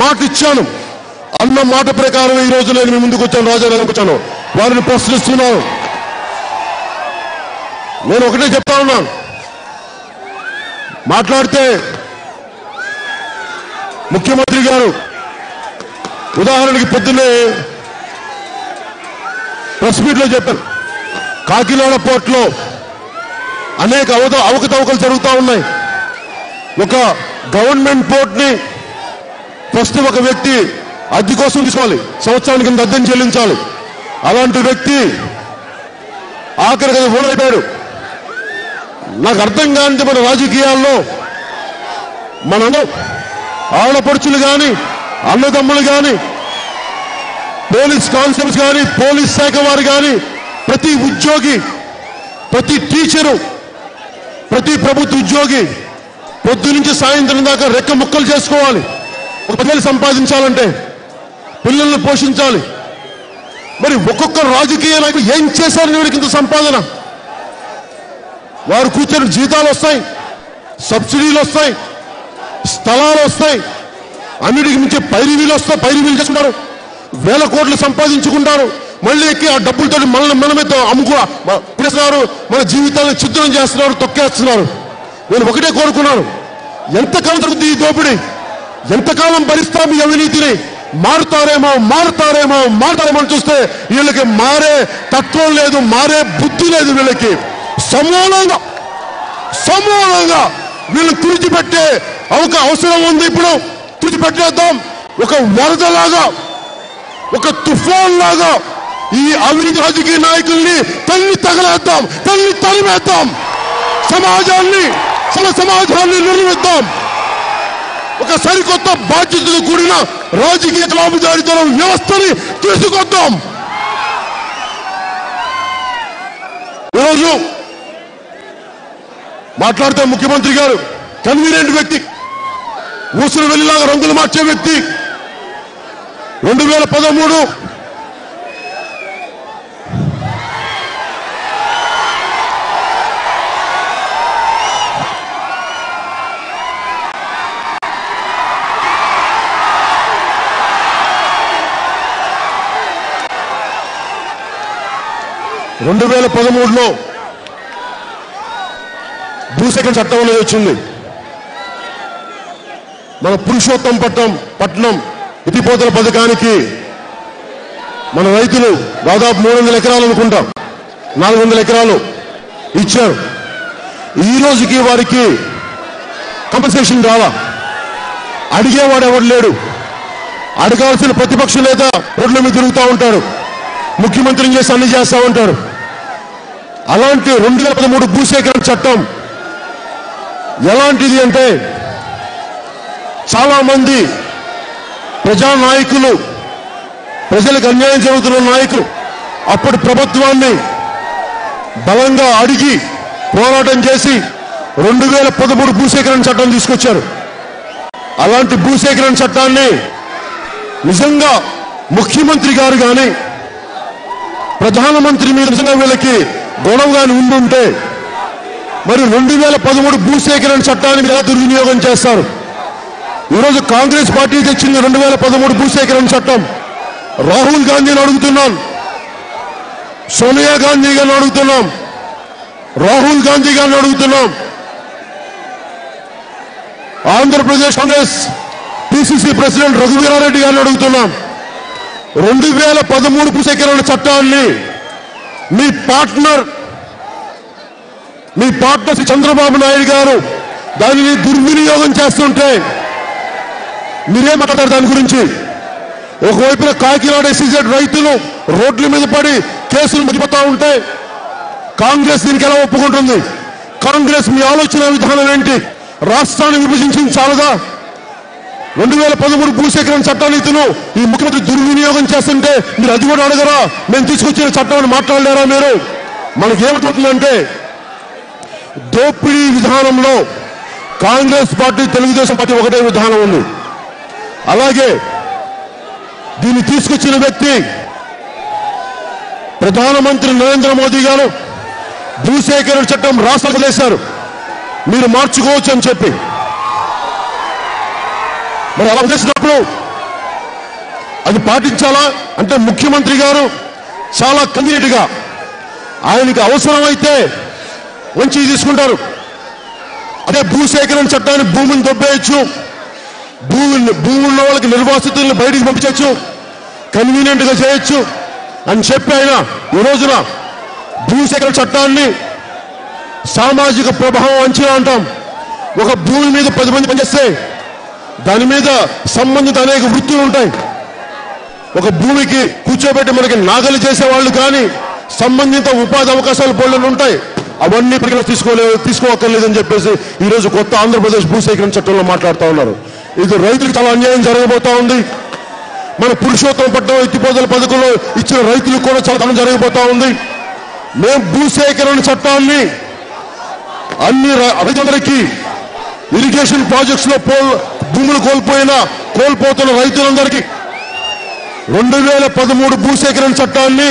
మాట ఇచ్చాను అన్న మాట ప్రకారం ఈ రోజు నేను మీ ముందుకు వచ్చాను రాజానగర్కి వచ్చాను. వారిని ప్రశ్నిస్తున్నాను. నేను ఒకటే చెప్తా ఉన్నాను మాట్లాడితే ముఖ్యమంత్రి గారు ఉదాహరణకి పొద్దున్నే ప్రెస్ మీట్లో చెప్పారు. కాకినాడ పోర్ట్లో అనేక అవత అవకతవకలు జరుగుతూ ఉన్నాయి. ఒక గవర్నమెంట్ పోర్ట్ని ఫస్ట్ ఒక వ్యక్తి అద్దె కోసం తీసుకోవాలి. సంవత్సరానికి ఇంత అద్దెని చెల్లించాలి? అలాంటి వ్యక్తి ఆఖరికి అది ఓడైపోయాడు నాకు అర్థం కానిది మన రాజకీయాల్లో మనను ఆడపడుచులు కానీ అన్నదమ్ములు కానీ పోలీస్ కానిస్టేబుల్స్ కానీ పోలీస్ శాఖ వారు కానీ ప్రతి ఉద్యోగి ప్రతి టీచరు ప్రతి ప్రభుత్వ ఉద్యోగి పొద్దు నుంచి సాయంత్రం దాకా రెక్క ముక్కలు చేసుకోవాలి. ఒక సంపాదించాలంటే పిల్లల్ని పోషించాలి. మరి ఒక్కొక్క రాజకీయ నాయకుడు ఏం చేశారు వీడికి ఇంత సంపాదన? వారు కూర్చొని జీతాలు వస్తాయి సబ్సిడీలు వస్తాయి స్థలాలు వస్తాయి అన్నిటికి మించి పైరివీలు వస్తాయి పైరివీలు చేసుకుంటారు వేల కోట్లు సంపాదించుకుంటారు మళ్ళీ ఎక్కి ఆ డబ్బులతో మనల్ని మనమే అమ్ముకో పిలుస్తున్నారు మన జీవితాలను చిత్రం చేస్తున్నారు తొక్కేస్తున్నారు. నేను ఒకటే కోరుకున్నాను ఎంతకాలం జరుగుతుంది ఈ దోపిడీ? ఎంతకాలం భరిస్తాం ఈ అవినీతిని? మారుతారేమో మారుతారేమో మారుతారేమో అని చూస్తే వీళ్ళకి మారే తత్వం లేదు మారే బుద్ధి లేదు వీళ్ళకి. సమూలంగా సమూలంగా వీళ్ళు తుడిచిపెట్టే ఒక అవసరం ఉంది ఇప్పుడు. తుడిచిపెట్టేద్దాం. ఒక వరదలాగా ఒక తుఫాన్ లాగా ఈ అవినీతి రాజకీయ నాయకుల్ని తల్లి తగలేద్దాం తల్లి తరిమేద్దాం. సమాజాన్ని సమ సమాజాన్ని నిర్మిద్దాం. ఒక సరికొత్త బాధ్యతలు కూడిన రాజకీయ జవాబుదారీతనం వ్యవస్థని తీసుకొద్దాం. ఈరోజు మాట్లాడితే ముఖ్యమంత్రి గారు కన్వీనియంట్ వ్యక్తి ఊసులు వెళ్ళిలాగా రంగులు మార్చే వ్యక్తి. రెండు వేల పదమూడు రెండు వేల పదమూడులో భూసేకరణ చట్టం అనేది వచ్చింది. మన పురుషోత్తం పట్టం పట్నం ఇతిపోతల పథకానికి మన రైతులు దాదాపు మూడు వందల ఎకరాలు అనుకుంటాం నాలుగు వందల ఎకరాలు ఇచ్చారు. ఈ రోజుకి వారికి కంపెన్సేషన్ రావా అడిగేవాడు ఎవడు లేడు. అడగాల్సిన ప్రతిపక్ష నేత రోడ్ల మీద తిరుగుతూ ఉంటాడు. ముఖ్యమంత్రిని చేసి అన్ని చేస్తా ఉంటారు. అలాంటి రెండు వేల పదమూడు భూసేకరణ చట్టం ఎలాంటిది అంటే చాలా మంది ప్రజా నాయకులు ప్రజలకు అన్యాయం జరుగుతున్న నాయకులు అప్పటి ప్రభుత్వాన్ని బలంగా అడిగి పోరాటం చేసి రెండు వేల పదమూడు భూసేకరణ చట్టం తీసుకొచ్చారు. అలాంటి భూసేకరణ చట్టాన్ని నిజంగా ముఖ్యమంత్రి గారు కానీ ప్రధానమంత్రి మీద వీళ్ళకి గొడవ కానీ ఉండుంటే మరి రెండు వేల పదమూడు భూసేకరణ చట్టాన్ని ఎలా దుర్వినియోగం చేస్తారు? ఈరోజు కాంగ్రెస్ పార్టీ తెచ్చింది రెండు వేల పదమూడు భూసేకరణ చట్టం. రాహుల్ గాంధీని అడుగుతున్నాం. సోనియా గాంధీ గారిని అడుగుతున్నాం. రాహుల్ గాంధీ గారిని అడుగుతున్నాం. ఆంధ్రప్రదేశ్ కాంగ్రెస్ పిసిసి ప్రెసిడెంట్ రఘువీరారెడ్డి గారిని అడుగుతున్నాం. రెండు వేల పదమూడు భూసేకరణ చట్టాన్ని మీ పార్ట్నర్ మీ పార్ట్నర్ శ్రీ చంద్రబాబు నాయుడు గారు దానిని దుర్వినియోగం చేస్తుంటే మీరే మాట్లాడారు దాని గురించి. ఒకవైపున కాకినాడ ఎస్సీజెడ్ రైతులు రోడ్ల మీద పడి కేసులు మరిపోతా ఉంటే కాంగ్రెస్ దీనికి ఎలా ఒప్పుకుంటుంది? కాంగ్రెస్ మీ ఆలోచన విధానం ఏంటి? రాష్ట్రాన్ని విభజించింది చాలదా? రెండు వేల పదమూడు భూసేకరణ చట్టాన్ని ఇతను ఈ ముఖ్యమంత్రి దుర్వినియోగం చేస్తుంటే మీరు అది కూడా అడగరా? మేము తీసుకొచ్చిన చట్టాన్ని మాట్లాడలేరా మీరు? మనకి ఏమిటవుతుందంటే దోపిడీ విధానంలో కాంగ్రెస్ పార్టీ తెలుగుదేశం పార్టీ ఒకటే విధానం ఉంది. అలాగే దీన్ని తీసుకొచ్చిన వ్యక్తి ప్రధానమంత్రి నరేంద్ర మోదీ గారు భూసేకరణ చట్టం రాష్ట్రం మీరు మార్చుకోవచ్చు అని చెప్పి. మరి అలా చేసినప్పుడు అది పాటించాలా? అంటే ముఖ్యమంత్రి గారు చాలా కన్వీనియంట్గా ఆయనకి అవసరమైతే మంచి తీసుకుంటారు. అదే భూసేకరణ చట్టాన్ని భూమిని దొబ్బేయచ్చు. భూమిని భూమి ఉన్న వాళ్ళకి నిర్వాసితుల్ని బయటికి పంపించవచ్చు కన్వీనియంట్గా చేయొచ్చు. అని చెప్పి ఆయన ఈ రోజున భూసేకరణ చట్టాన్ని సామాజిక ప్రభావం అంచనా అంటాం. ఒక భూమి మీద పది మంది పనిచేస్తే దాని మీద సంబంధిత అనేక వృత్తులు ఉంటాయి. ఒక భూమికి కూర్చోబెట్టి మనకి నాగలి చేసేవాళ్ళు కానీ సంబంధిత ఉపాధి అవకాశాలు బోళ్ళను ఉంటాయి. అవన్నీ పరిగణ తీసుకోలేదు తీసుకోవక్కర్లేదని చెప్పేసి ఈ రోజు కొత్త ఆంధ్రప్రదేశ్ భూసేకరణ చట్టంలో మాట్లాడుతూ ఉన్నారు. ఇది రైతులకు చాలా అన్యాయం జరగబోతా ఉంది. మన పురుషోత్తమ పట్టణం ఎత్తిపోతల పథకంలో ఇచ్చిన రైతులకు కూడా చాలా జరగబోతా ఉంది. మేము భూసేకరణ చట్టాన్ని అన్ని రైతులందరికీ ఇరిగేషన్ ప్రాజెక్ట్స్లో పో- భూములు కోల్పోయిన కోల్పోతున్న రైతులందరికీ రెండు వేల పదమూడు భూసేకరణ చట్టాన్ని